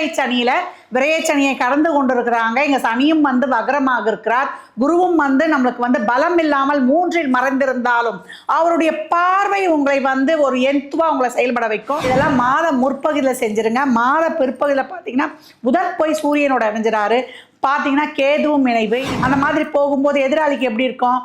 ஏழரை சனியில விரையச்சனியை கடந்து கொண்டிருக்கிறாங்க. இங்க சனியும் வந்து வக்ரமாக இருக்கிறார். குருவும் வந்து நம்மளுக்கு வந்து பலம் இல்லாமல் மூன்றில் மறைந்திருந்தாலும் அவருடைய பார்வை உங்களை வந்து ஒரு எந்துவா உங்களை செயல்பட வைக்கும். இதெல்லாம் மாத முற்பகுதியில் செஞ்சிருங்க. மாத பிற்பகுதியில் பார்த்தீங்கன்னா புதன் போய் சூரியனோட இணைஞ்சிறாரு பார்த்தீங்கன்னா கேதுவும் இணைவு. அந்த மாதிரி போகும்போது எதிராளிக்கு எப்படி இருக்கும்?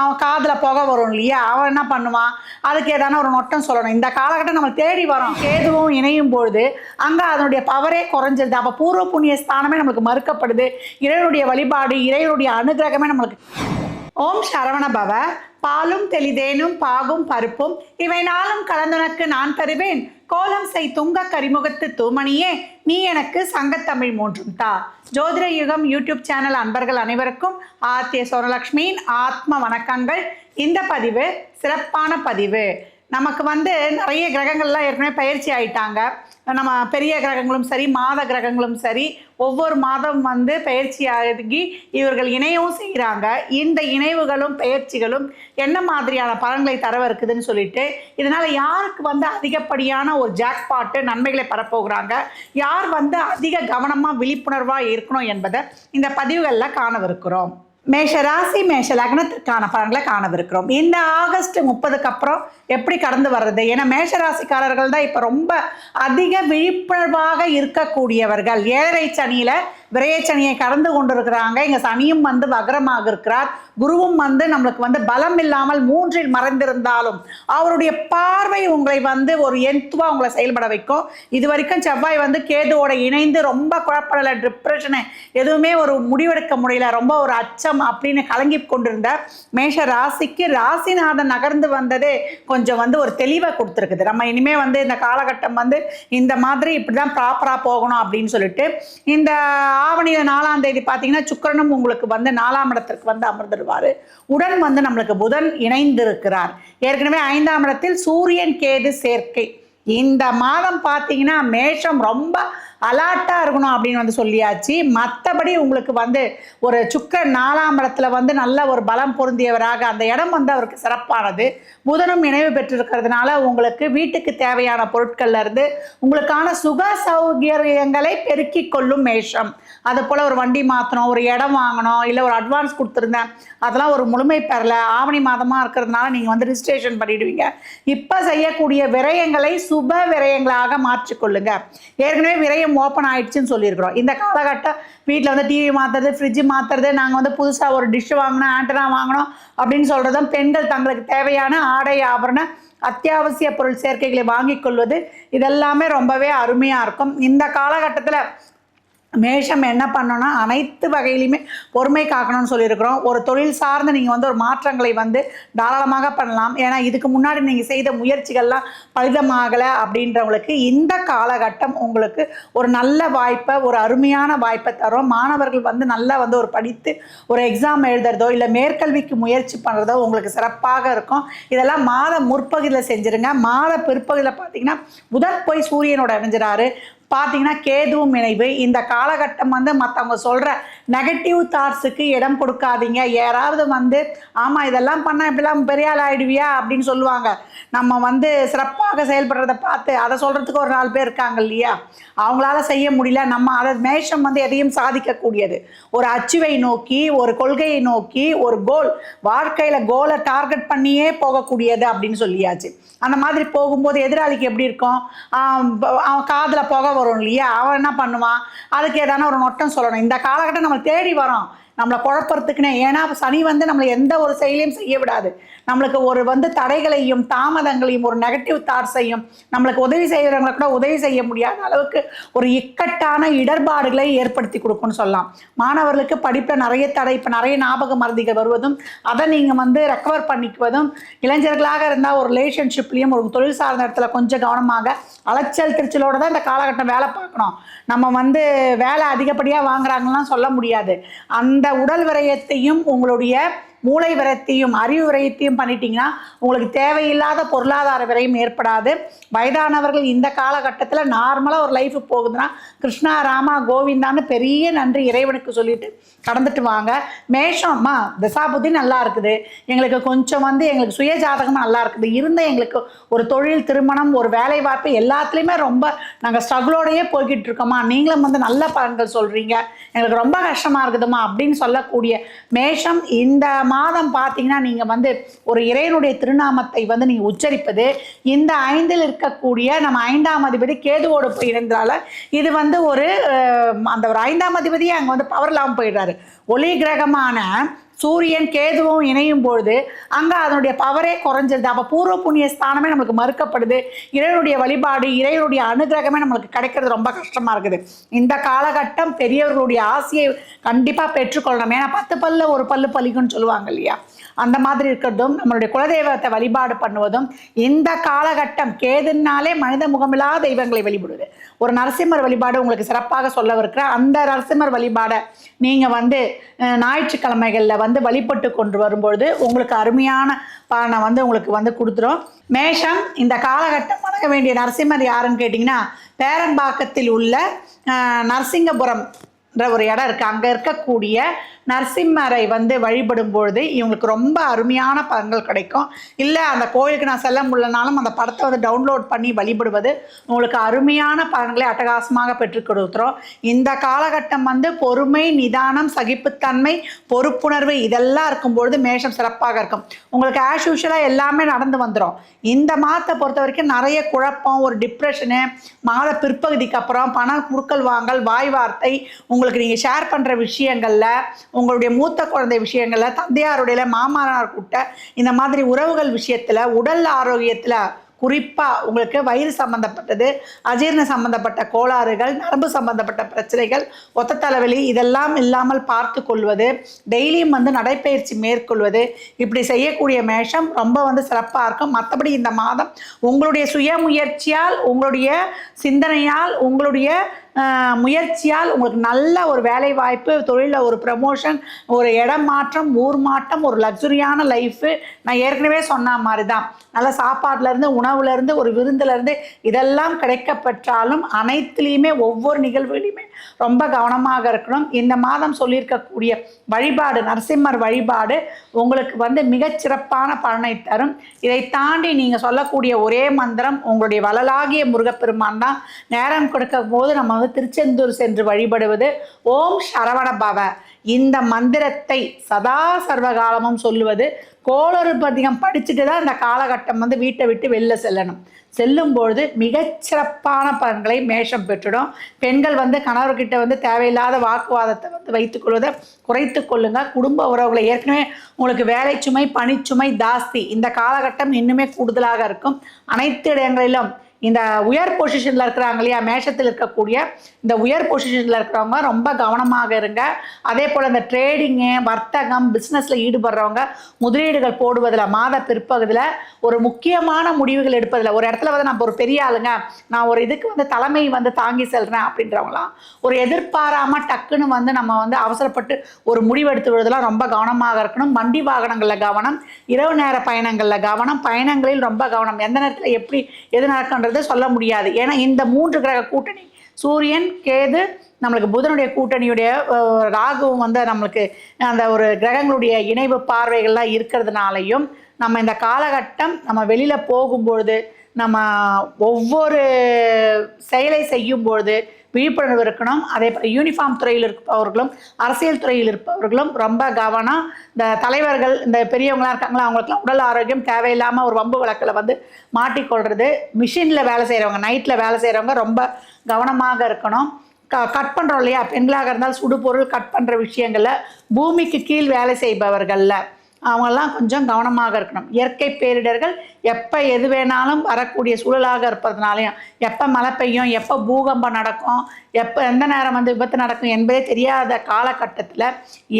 அவன் காதில் புகை வரும் இல்லையா? அவன் என்ன பண்ணுவான்? அதுக்கு ஏதான ஒரு நொட்டம் சொல்லணும். இந்த காலகட்டம் நம்ம தேடி வரோம். கேதுவும் இணையும் பொழுது அங்கே அதனுடைய பவரே குறைஞ்சிருது. அப்போ பூர்வ புண்ணிய ஸ்தானமே நம்மளுக்கு மறுக்கப்படுது. இறைவனுடைய வழிபாடு இறைவனுடைய அனுகிரகமே நம்மளுக்கு. ஓம் சரவண பவ. பாலும் தெளிதேனும் பாகும் பருப்பும். இவை நாளும் கலந்துனக்கு நான் தருவேன். கோலம் செய் துங்க கரிமுகத்து தூமணியே நீ எனக்கு சங்கத்தமிழ் மூன்றும் தா. ஜோதிட யுகம் யூடியூப் சேனல் அன்பர்கள் அனைவருக்கும் ஆத்திய சோரலக்ஷ்மியின் ஆத்ம வணக்கங்கள். இந்த பதிவு சிறப்பான பதிவு. நமக்கு வந்து நிறைய கிரகங்கள்லாம் ஏற்கனவே பயிற்சி ஆயிட்டாங்க. நம்ம பெரிய கிரகங்களும் சரி மாத கிரகங்களும் சரி ஒவ்வொரு மாதம் வந்து பயிற்சி ஆகி இவர்கள் இணையவும் செய்கிறாங்க இந்த இணைவுகளும் பயிற்சிகளும் என்ன மாதிரியான பலன்களை தரவிருக்குதுன்னு சொல்லிட்டு இதனால யாருக்கு வந்து அதிகப்படியான ஒரு ஜாக்பாட்டு நன்மைகளை பெறப்போகிறாங்க? யார் வந்து அதிக கவனமாக விழிப்புணர்வாக இருக்கணும் என்பதை இந்த பதிவுகளில் காணவிருக்கிறோம். மேஷ ராசி மேஷ லக்னத்திற்கான பலன்களை காணவிருக்கிறோம். இந்த ஆகஸ்ட் முப்பதுக்கு அப்புறம் எப்படி கடந்து வர்றது? ஏன்னா மேஷ ராசிக்காரர்கள் தான் இப்போ ரொம்ப அதிக விழிப்புணர்வாக இருக்கக்கூடியவர்கள். ஏழரை சனியில் விரையச்சனியை கடந்து கொண்டிருக்கிறாங்க. இங்க சனியும் வந்து வக்ரமாக இருக்கிறார். குருவும் வந்து நம்மளுக்கு வந்து பலம் இல்லாமல் மூன்றில் மறைந்திருந்தாலும் அவருடைய பார்வை உங்களை வந்து ஒரு எந்துவா உங்களை செயல்பட வைக்கும். இது வரைக்கும் செவ்வாய் வந்து கேதுவோட இணைந்து ரொம்ப குழப்படலை டிப்ரெஷனு எதுவுமே ஒரு முடிவெடுக்க முடியல ரொம்ப ஒரு அச்சம் அப்படின்னு கலங்கி கொண்டிருந்த மேஷ ராசிக்கு ராசிநாதன் நகர்ந்து வந்ததே கொஞ்சம் வந்து ஒரு தெளிவை கொடுத்துருக்குது. நம்ம இனிமே வந்து இந்த காலகட்டம் வந்து இந்த மாதிரி இப்படி தான் ப்ராப்பராக போகணும் அப்படின்னு சொல்லிட்டு இந்த ஆவணி நாலாம் தேதி பார்த்தீங்கன்னா சுக்கரனும் உங்களுக்கு வந்து நாலாம் இடத்திற்கு வந்து அமர்ந்துடுவார் உடன் வந்து நம்மளுக்கு புதன் இணைந்திருக்கிறார். ஏற்கனவே ஐந்தாம் இடத்தில் சூரியன் கேது சேர்க்கை. இந்த மாதம் பார்த்தீங்கன்னா மேஷம் ரொம்ப அலாட்டாக இருக்கணும் அப்படின்னு வந்து சொல்லியாச்சு. மற்றபடி உங்களுக்கு வந்து ஒரு சுக்க நாலாம் இடத்துல வந்து நல்ல ஒரு பலம் பொருந்தியவராக அந்த இடம் வந்து அவருக்கு சிறப்பானது. புதனும் நினைவு பெற்றிருக்கிறதுனால உங்களுக்கு வீட்டுக்கு தேவையான பொருட்கள்ல இருந்து உங்களுக்கான சுக சௌகரியங்களை பெருக்கிக் கொள்ளும் மேஷம். அது போல் ஒரு வண்டி மாற்றணும் ஒரு இடம் வாங்கணும் இல்லை ஒரு அட்வான்ஸ் கொடுத்துருந்தேன். அதெல்லாம் ஒரு முழுமை பெறல. ஆவணி மாதமாக இருக்கிறதுனால நீங்கள் வந்து ரிஜிஸ்ட்ரேஷன் பண்ணிடுவீங்க. இப்போ செய்யக்கூடிய விரயங்களை சுப விரயங்களாக மாற்றிக்கொள்ளுங்க. ஏற்கனவே விரயம் ஓப்பன் ஆயிடுச்சுன்னு சொல்லியிருக்கிறோம். இந்த காலகட்டம் வீட்டில் வந்து டிவி மாற்றுறது ஃப்ரிட்ஜு மாற்றுறது நாங்கள் வந்து புதுசாக ஒரு டிஷ் வாங்கினோம் ஆண்டனா வாங்கினோம் அப்படின்னு சொல்கிறதும் பெண்கள் தங்களுக்கு தேவையான ஆடை ஆபரண அத்தியாவசிய பொருள் சேர்க்கைகளை வாங்கிக் கொள்வது இதெல்லாமே ரொம்பவே அருமையாக இருக்கும். இந்த காலகட்டத்தில் மேஷம் என்ன பண்ணணும்னா அனைத்து வகையிலையுமே பொறுமை காக்கணும்னு சொல்லியிருக்கிறோம். ஒரு தொழில் சார்ந்து நீங்கள் வந்து ஒரு மாற்றங்களை வந்து தாராளமாக பண்ணலாம். ஏன்னா இதுக்கு முன்னாடி நீங்கள் செய்த முயற்சிகள்லாம் பலிதமாகலை அப்படின்றவங்களுக்கு இந்த காலகட்டம் உங்களுக்கு ஒரு நல்ல வாய்ப்பை ஒரு அருமையான வாய்ப்பை தரும். மாணவர்கள் வந்து நல்லா வந்து ஒரு படித்து ஒரு எக்ஸாம் எழுதுறதோ இல்லை மேற்கல்விக்கு முயற்சி பண்ணுறதோ உங்களுக்கு சிறப்பாக இருக்கும். இதெல்லாம் மாத முற்பகுதியில் செஞ்சுருங்க. மாத பிற்பகுதியில் பார்த்தீங்கன்னா புதன் போய் சூரியனோட இணைஞ்சிறாரு பார்த்தீங்கன்னா கேதுவும் இணைவு. இந்த காலகட்டம் வந்து மற்றவங்க சொல்கிற நெகட்டிவ் தாட்ஸுக்கு இடம் கொடுக்காதீங்க. யாராவது வந்து ஆமாம் இதெல்லாம் பண்ணால் இப்படிலாம் பெரிய ஆள் ஆகிடுவியா அப்படின்னு சொல்லுவாங்க. நம்ம வந்து சிறப்பாக செயல்படுறத பார்த்து அதை சொல்கிறதுக்கு ஒரு நாலு பேர் இருக்காங்க இல்லையா? அவங்களால செய்ய முடியல. நம்ம அதை மேஷம் வந்து எதையும் சாதிக்கக்கூடியது. ஒரு அச்சுவை நோக்கி ஒரு கொள்கையை நோக்கி ஒரு கோல் வாழ்க்கையில் கோலை டார்கெட் பண்ணியே போகக்கூடியது அப்படின்னு சொல்லியாச்சு. அந்த மாதிரி போகும்போது எதிராளிக்கு எப்படி இருக்கும்? அவன் காதில் புகை வரும் இல்லையா? அவன் என்ன பண்ணுவான்? அதுக்கு ஏதான ஒரு நொட்டம் சொல்லணும். இந்த காலகட்டம் நம்ம தேடி வரோம் நம்மளை குழப்பறதுக்குன்னே ஏன்னா சனி வந்து நம்மளை எந்த ஒரு செயலையும் செய்ய விடாது. நம்மளுக்கு ஒரு வந்து தடைகளையும் தாமதங்களையும் ஒரு நெகட்டிவ் தாட்ஸையும் நம்மளுக்கு உதவி செய்கிறவங்களை கூட உதவி செய்ய முடியாத அளவுக்கு ஒரு இக்கட்டான இடர்பாடுகளை ஏற்படுத்தி கொடுக்கும்னு சொல்லலாம். மாணவர்களுக்கு படிப்பில் நிறைய தடை இப்போ நிறைய ஞாபக மருதிகள் வருவதும் அதை நீங்கள் வந்து ரெக்கவர் பண்ணிக்குவதும் இளைஞர்களாக இருந்தால் ஒரு ரிலேஷன்ஷிப்லேயும் ஒரு தொழில் சார்ந்த இடத்துல கொஞ்சம் கவனமாக அலைச்சல் திருச்சலோடு தான் இந்த காலகட்டம் வேலை பார்க்கணும். நம்ம வந்து வேலை அதிகப்படியாக வாங்குறாங்கலாம் சொல்ல முடியாது. அந்த இந்த உடல் விரயத்தையும் உங்களுடைய மூளை விரத்தியும் அறிவு விரயத்தையும் பண்ணிட்டீங்கன்னா உங்களுக்கு தேவையில்லாத பொருளாதார விரயம் ஏற்படாது. வயதானவர்கள் இந்த காலகட்டத்தில் நார்மலாக ஒரு லைஃப் போகுதுன்னா கிருஷ்ணா ராமா கோவிந்தான்னு பெரிய நன்றி இறைவனுக்கு சொல்லிட்டு கடந்துட்டு வாங்க. மேஷம்மா திசாபுத்தி நல்லா இருக்குது. எங்களுக்கு கொஞ்சம் வந்து எங்களுக்கு சுய ஜாதகம் நல்லா இருக்குது. இருந்த எங்களுக்கு ஒரு தொழில் திருமணம் ஒரு வேலை வாய்ப்பு எல்லாத்துலேயுமே ரொம்ப நாங்கள் ஸ்ட்ரகிளோடையே போய்கிட்டு இருக்கோமா நீங்களும் வந்து நல்ல பலன்கள் சொல்கிறீங்க எங்களுக்கு ரொம்ப கஷ்டமாக இருக்குதுமா அப்படின்னு சொல்லக்கூடிய மேஷம் இந்த மாதம் பார்த்தீங்கன்னா நீங்கள் வந்து ஒரு இறைவனுடைய திருநாமத்தை வந்து நீங்கள் உச்சரிப்பது இந்த ஐந்தில் இருக்கக்கூடிய நம்ம ஐந்தாம் அதிபதி கேதுவோடு போய் இது வந்து ஒரு அந்த ஒரு ஐந்தாம் அதிபதியே அங்கே வந்து பவர் இல்லாமல் போயிடுறாரு. ஒளி கிரகமான சூரியன் கேதுவும் இணையும் பொழுது அங்கே அதனுடைய பவரே குறைஞ்சிருது. அப்போ பூர்வ புண்ணிய ஸ்தானமே நம்மளுக்கு மறுக்கப்படுது. இறைவனுடைய வழிபாடு இறைவனுடைய அனுகிரகமே நம்மளுக்கு கிடைக்கிறது ரொம்ப கஷ்டமாக இருக்குது. இந்த காலகட்டம் பெரியவர்களுடைய ஆசையை கண்டிப்பாக பெற்றுக்கொள்ளணும். ஏன்னா பத்து பல்ல ஒரு பல்லு பலிக்குன்னு சொல்லுவாங்க இல்லையா? அந்த மாதிரி இருக்கிறதும் நம்மளுடைய குலதெய்வத்தை வழிபாடு பண்ணுவதும் இந்த காலகட்டம் கேதுனாலே மனித முகமில்லா தெய்வங்களை வழிபடுவது ஒரு நரசிம்மர் வழிபாடு உங்களுக்கு சிறப்பாக சொல்ல இருக்கிற அந்த நரசிம்மர் வழிபாடை நீங்கள் வந்து ஞாயிற்றுக்கிழமைகளில் வந்து வழிபட்டு கொண்டு வரும்பொழுது உங்களுக்கு அருமையான பலனை வந்து உங்களுக்கு வந்து கொடுத்துரும். மேஷம் இந்த காலகட்டம் வணங்க வேண்டிய நரசிம்மர் யாருன்னு கேட்டிங்கன்னா பேரம்பாக்கத்தில் உள்ள நரசிங்கபுரம் என்ற ஒரு இடம் இருக்குது அங்கே இருக்கக்கூடிய நரசிம்மரை வந்து வழிபடும் பொழுது இவங்களுக்கு ரொம்ப அருமையான பலன்கள் கிடைக்கும். இல்லை அந்த கோயிலுக்கு நான் செல்ல முடியலனாலும் அந்த படத்தை வந்து டவுன்லோட் பண்ணி வழிபடுவது உங்களுக்கு அருமையான பலன்களை அட்டகாசமாக பெற்றுக் கொடுத்துரும். இந்த காலகட்டம் வந்து பொறுமை நிதானம் சகிப்புத்தன்மை பொறுப்புணர்வு இதெல்லாம் இருக்கும் பொழுது மேஷம் சிறப்பாக இருக்கும். உங்களுக்கு ஆஸ் யூஷுவலாக எல்லாமே நடந்து வந்துடும் இந்த மாதத்தை பொறுத்த வரைக்கும் நிறைய குழப்பம் ஒரு டிப்ரெஷனு மாத பிற்பகுதிக்கு அப்புறம் பண குறுக்கல் வாங்கல் வாய் வார்த்தை உங்களுக்கு நீங்கள் ஷேர் பண்ணுற விஷயங்களில் உங்களுடைய மூத்த குழந்தை விஷயங்களில் தந்தையாருடைய மாமனார் கூட்ட இந்த மாதிரி உறவுகள் விஷயத்தில் உடல் ஆரோக்கியத்தில் குறிப்பாக உங்களுக்கு வயிறு சம்மந்தப்பட்டது அஜீரண சம்மந்தப்பட்ட கோளாறுகள் நரம்பு சம்மந்தப்பட்ட பிரச்சனைகள் ஒத்த தலைவலி இதெல்லாம் இல்லாமல் பார்த்து கொள்வது டெய்லியும் வந்து நடைப்பயிற்சி மேற்கொள்வது இப்படி செய்யக்கூடிய மேஷம் ரொம்ப வந்து சிறப்பாக இருக்கும். மற்றபடி இந்த மாதம் உங்களுடைய சுய முயற்சியால் உங்களுடைய சிந்தனையால் உங்களுடைய முயற்சியால் உங்களுக்கு நல்ல ஒரு வேலை வாய்ப்பு தொழிலில் ஒரு ப்ரமோஷன் ஒரு இடம் மாற்றம் ஊர் மாற்றம் ஒரு லக்ஸுரியான லைஃபு நான் ஏற்கனவே சொன்ன மாதிரி தான் நல்ல சாப்பாட்டிலேருந்து உணவுலேருந்து ஒரு விருந்துலேருந்து இதெல்லாம் கிடைக்கப்பெற்றாலும் அனைத்துலேயுமே ஒவ்வொரு நிகழ்வுலையுமே ரொம்ப கவனமாக இருக்கணும். இந்த மாதம் சொல்லியிருக்கக்கூடிய வழிபாடு நரசிம்மர் வழிபாடு உங்களுக்கு வந்து மிகச்சிறப்பான பலனை தரும். இதை தாண்டி நீங்கள் சொல்லக்கூடிய ஒரே மந்திரம் உங்களுடைய வளலாகிய முருகப்பெருமான் தான். நேரம் கொடுக்கும் போது நம்ம வந்து திருச்செந்தூர் சென்று வழிபடுவது ஓம் சரவண பவ. இந்த மந்திரத்தை சதா சர்வகாலமும் சொல்லுவது கோளறு பதிகம் படிச்சுட்டு தான் இந்த காலகட்டம் வந்து வீட்டை விட்டு வெளில செல்லணும். செல்லும்பொழுது மிகச்சிறப்பான பலன்களை மேஷம் பெற்றுடும். பெண்கள் வந்து கணவர்கிட்ட வந்து தேவையில்லாத வாக்குவாதத்தை வந்து வைத்துக்கொள்வதை குறைத்து கொள்ளுங்க. குடும்ப உறவுகளை ஏற்கனவே உங்களுக்கு வேலை சுமை பணிச்சுமை ஜாஸ்தி இந்த காலகட்டம் இன்னுமே கூடுதலாக இருக்கும். அனைத்து இடங்களிலும் இந்த உயர் பொசிஷனில் இருக்கிறாங்க இல்லையா மேஷத்தில் இருக்கக்கூடிய இந்த உயர் பொசிஷனில் இருக்கிறவங்க ரொம்ப கவனமாக இருங்க. அதே போல் இந்த ட்ரேடிங்கு வர்த்தகம் பிஸ்னஸில் ஈடுபடுறவங்க முதலீடுகள் போடுவதில் மாத பிற்பகுதியில் ஒரு முக்கியமான முடிவுகள் எடுப்பதில். ஒரு இடத்துல வந்து நம்ம ஒரு பெரிய ஆளுங்க நான் ஒரு இதுக்கு வந்து தலைமை வந்து தாங்கி செல்கிறேன் அப்படின்றவங்களாம் ஒரு எதிர்பாராமல் டக்குன்னு வந்து நம்ம வந்து அவசரப்பட்டு ஒரு முடிவெடுத்து விடுறதுலாம் ரொம்ப கவனமாக இருக்கணும். வண்டி வாகனங்களில் கவனம் இரவு நேர பயணங்களில் கவனம் பயணங்களில் ரொம்ப கவனம். எந்த நேரத்தில் எப்படி எது நடக்குன்றது சொல்ல முடியாது. ஏன்னா இந்த மூன்று கிரக கூட்டணி சூரியன் கேது நம்மளுக்கு புதனுடைய கூட்டணியுடைய ராகுவும் வந்து நம்மளுக்கு அந்த ஒரு கிரகங்களுடைய இணைவு பார்வைகள்லாம் இருக்கிறதுனாலையும் நம்ம இந்த காலகட்டம் நம்ம வெளியில் போகும்பொழுது நம்ம ஒவ்வொரு செயலை செய்யும்பொழுது விழிப்புணர்வு இருக்கணும். அதே போல் யூனிஃபார்ம் துறையில் இருப்பவர்களும் அரசியல் துறையில் இருப்பவர்களும் ரொம்ப கவனம். இந்த தலைவர்கள் இந்த பெரியவங்களாம் இருக்காங்களா அவங்களுக்குலாம் உடல் ஆரோக்கியம் தேவையில்லாமல் ஒரு வம்பு வழக்கில் வந்து மாட்டிக்கொள்வது மிஷினில் வேலை செய்கிறவங்க நைட்டில் வேலை செய்கிறவங்க ரொம்ப கவனமாக இருக்கணும். க கட் பண்ணுறோம் இல்லையா? பெண்களாக இருந்தால் சுடுபொருள் கட் பண்ணுற விஷயங்களில் பூமிக்கு கீழ் வேலை செய்பவர்களில். அவங்கெல்லாம் கொஞ்சம் கவனமாக இருக்கணும். இயற்கை பேரிடர்கள் எப்போ எது வேணாலும் வரக்கூடிய சூழலாக இருப்பதுனாலையும் எப்போ மழை பெய்யும் எப்போ பூகம்பம் நடக்கும் எப்போ எந்த நேரம் வந்து விபத்து நடக்கும் என்பதே தெரியாத காலகட்டத்தில்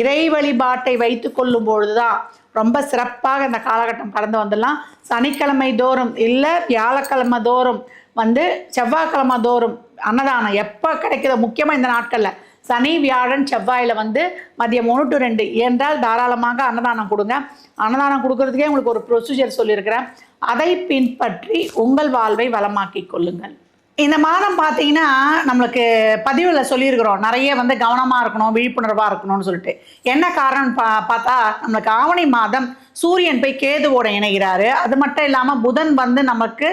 இறை வழிபாட்டை வைத்து கொள்ளும் பொழுது தான் ரொம்ப சிறப்பாக இந்த காலகட்டம் கடந்து வந்துடலாம். சனிக்கிழமை தோறும் இல்லை வியாழக்கிழமை தோறும் வந்து செவ்வாய்க்கிழமை தோறும் அன்னதானம் எப்போ கிடைக்கிதோ முக்கியமாக இந்த நாட்களில் சனி வியாழன் செவ்வாயில் வந்து மதியம் ஒன்று டு ரெண்டு. என்றால் தாராளமாக அன்னதானம் கொடுங்க. அன்னதானம் கொடுக்கறதுக்கே உங்களுக்கு ஒரு ப்ரொசீஜர் சொல்லியிருக்கிறேன். அதை பின்பற்றி உங்கள் வாழ்வை வளமாக்கி கொள்ளுங்கள். இந்த மாதம் பார்த்தீங்கன்னா நம்மளுக்கு பதிவில் சொல்லியிருக்கிறோம். நிறைய வந்து கவனமாக இருக்கணும் விழிப்புணர்வாக இருக்கணும்னு சொல்லிட்டு. என்ன காரணம் பா பார்த்தா நம்மளுக்கு ஆவணி மாதம் சூரியன் போய் கேதுவோட இணைகிறாரு. அது மட்டும் இல்லாமல் புதன் வந்து நமக்கு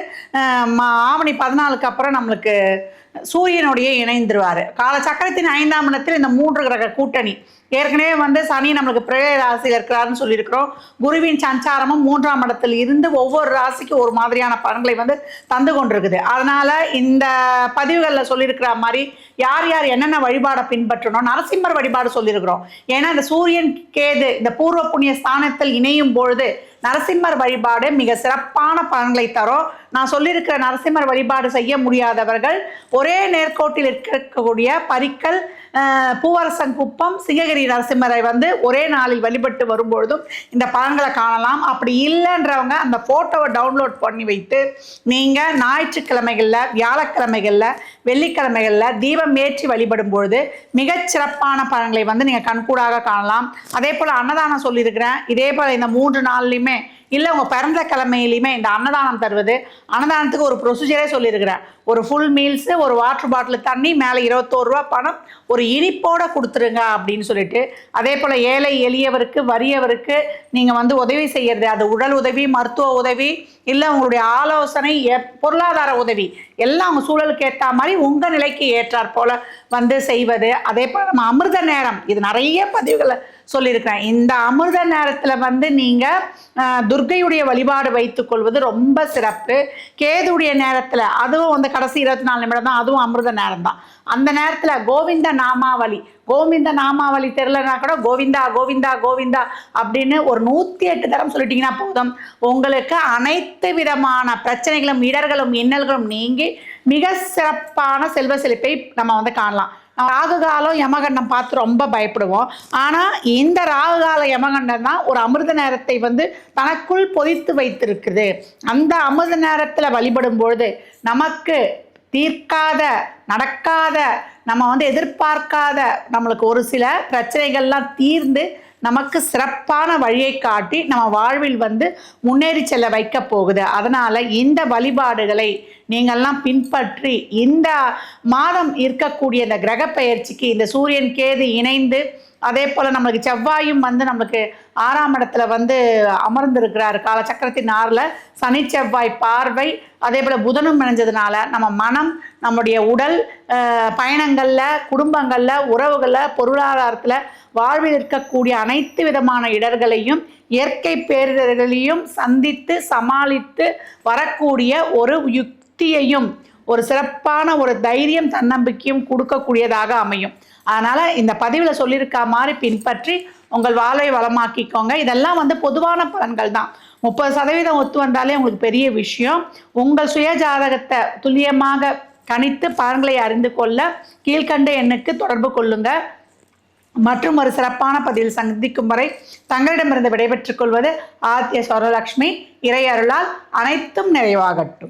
ஆவணி பதினாலுக்கு அப்புறம் நம்மளுக்கு சூரியனுடைய இணைந்துருவார். கால சக்கரத்தின் ஐந்தாம் இடத்தில் இந்த மூன்று கிரக கூட்டணி. ஏற்கனவே வந்து சனி நம்மளுக்கு பிரய ராசியில் இருக்கிறாருன்னு சொல்லியிருக்கிறோம். குருவின் சஞ்சாரமும் மூன்றாம் இடத்தில் இருந்து ஒவ்வொரு ராசிக்கு ஒரு மாதிரியான பலன்களை வந்து தந்து கொண்டிருக்குது. அதனால இந்த பதிவுகளில் சொல்லியிருக்கிற மாதிரி யார் யார் என்னென்ன வழிபாடை பின்பற்றணும்? நரசிம்மர் வழிபாடு சொல்லியிருக்கிறோம். ஏன்னா இந்த சூரியன் கேது இந்த பூர்வ புண்ணிய ஸ்தானத்தில் இணையும் பொழுது நரசிம்மர் வழிபாடு மிக சிறப்பான பலன்களை தரும். நான் சொல்லியிருக்கிற நரசிம்மர் வழிபாடு செய்ய முடியாதவர்கள் ஒரே நேர்கோட்டில் இருக்கக்கூடிய பரிக்கல் பூவரசன் பூவரசங்குப்பம் சிங்ககிரி நரசிம்மரை வந்து ஒரே நாளில் வழிபட்டு வரும்பொழுதும் இந்த பலன்களை காணலாம். அப்படி இல்லைன்றவங்க அந்த ஃபோட்டோவை டவுன்லோட் பண்ணி வைத்து நீங்கள் ஞாயிற்றுக்கிழமைகளில் வியாழக்கிழமைகளில் வெள்ளிக்கிழமைகளில் தீபம் ஏற்றி வழிபடும் பொழுது மிகச் சிறப்பான பலன்களை வந்து நீங்கள் கண்கூடாக காணலாம். அதே போல் அன்னதானம் சொல்லியிருக்கிறேன். இதே போல் இந்த மூன்று நாள்லையுமே இல்லை உங்கள் பிறந்த கிழமையிலையுமே இந்த அன்னதானம் தருவது. அன்னதானத்துக்கு ஒரு ப்ரொசீஜரே சொல்லியிருக்கிறேன் ஒரு ஃபுல் மீல்ஸு ஒரு வாட்டர் பாட்டில் தண்ணி மேலே இருபத்தோரு ரூபா பணம் ஒரு இனிப்போடு கொடுத்துருங்க அப்படின்னு சொல்லிட்டு அதே போல் ஏழை எளியவருக்கு வறியவருக்கு நீங்கள் வந்து உதவி செய்கிறது அது உடல் உதவி மருத்துவ உதவி இல்லை உங்களுடைய ஆலோசனை எ- பொருளாதார உதவி எல்லாம் அவங்க சூழலுக்கு ஏற்ற மாதிரி உங்கள் நிலைக்கு ஏற்றாற் போல் வந்து செய்வது. அதே போல் நம்ம அமிர்த நேரம் இது நிறைய பதிவுகளை சொல்லியிருக்கிறேன். இந்த அமிர்த நேரத்தில் வந்து நீங்கள் துர்க்கையுடைய வழிபாடு வைத்துக் கொள்வது ரொம்ப சிறப்பு. கேதுடைய நேரத்தில் அதுவும் வந்து கடைசி இருபத்தி நாலு நிமிடம் தான் அதுவும் அமிர்த நேரம் தான் அந்த நேரத்தில் கோவிந்த நாமாவளி கோவிந்த நாமாவளி தெரிலனா கூட கோவிந்தா கோவிந்தா கோவிந்தா அப்படின்னு ஒரு நூற்றி எட்டு தரம் சொல்லிட்டீங்கன்னா போதும். உங்களுக்கு அனைத்து விதமான பிரச்சனைகளும் இடர்களும் இன்னல்களும் நீங்கி மிக சிறப்பான செல்வ செழிப்பை நம்ம வந்து காணலாம். ராகு காலம் யமகண்டம் பார்த்து ரொம்ப பயப்படுவோம். ஆனால் இந்த ராகு கால யமகண்டம் தான் ஒரு அமிர்த நேரத்தை வந்து தனக்குள் பொதித்து வைத்திருக்குது. அந்த அமிர்த நேரத்தில் வழிபடும் பொழுது நமக்கு தீர்க்காத நடக்காத நம்ம வந்து எதிர்பார்க்காத நம்மளுக்கு ஒரு சில பிரச்சனைகள்லாம் தீர்ந்து நமக்கு சிறப்பான வழியை காட்டி நம்ம வாழ்வில் வந்து முன்னேறி செல்ல வைக்க போகுது. அதனால் இந்த வழிபாடுகளை நீங்கள்லாம் பின்பற்றி இந்த மாதம் இருக்கக்கூடிய இந்த கிரக பயிற்சிக்கு இந்த சூரியன் கேது இணைந்து அதே போல் நம்மளுக்கு செவ்வாயும் வந்து நம்மளுக்கு ஆறாம் இடத்துல வந்து அமர்ந்திருக்கிறார். காலச்சக்கரத்தின் ஆறில் சனி செவ்வாய் பார்வை அதே போல் புதனும் இணைஞ்சதுனால நம்ம மனம் நம்முடைய உடல் பயணங்களில் குடும்பங்களில் உறவுகளில் பொருளாதாரத்தில் வாழ்வில் இருக்கக்கூடிய அனைத்து விதமான இடர்களையும் இயற்கை பேரிடர்களையும் சந்தித்து சமாளித்து வரக்கூடிய ஒரு யுக்தியையும் ஒரு சிறப்பான ஒரு தைரியம் தன்னம்பிக்கையும் கொடுக்கக்கூடியதாக அமையும். அதனால் இந்த பதிவில் சொல்லியிருக்க மாதிரி பின்பற்றி உங்கள் வாழ்வை வளமாக்கிக்கோங்க. இதெல்லாம் வந்து பொதுவான பலன்கள் தான். முப்பது சதவீதம் ஒத்து வந்தாலே உங்களுக்கு பெரிய விஷயம். உங்கள் சுய ஜாதகத்தை துல்லியமாக கணித்து பலன்களை அறிந்து கொள்ள கீழ்கண்ட எண்ணுக்கு தொடர்பு கொள்ளுங்க. மற்றும் ஒரு சிறப்பான பதிவில் சந்திக்கும் வரை தங்களிடமிருந்து விடைபெற்றுக் கொள்வது ஆத்திய சௌரலக்ஷ்மி. இறையருளால் அனைத்தும் நிறைவாகட்டும்.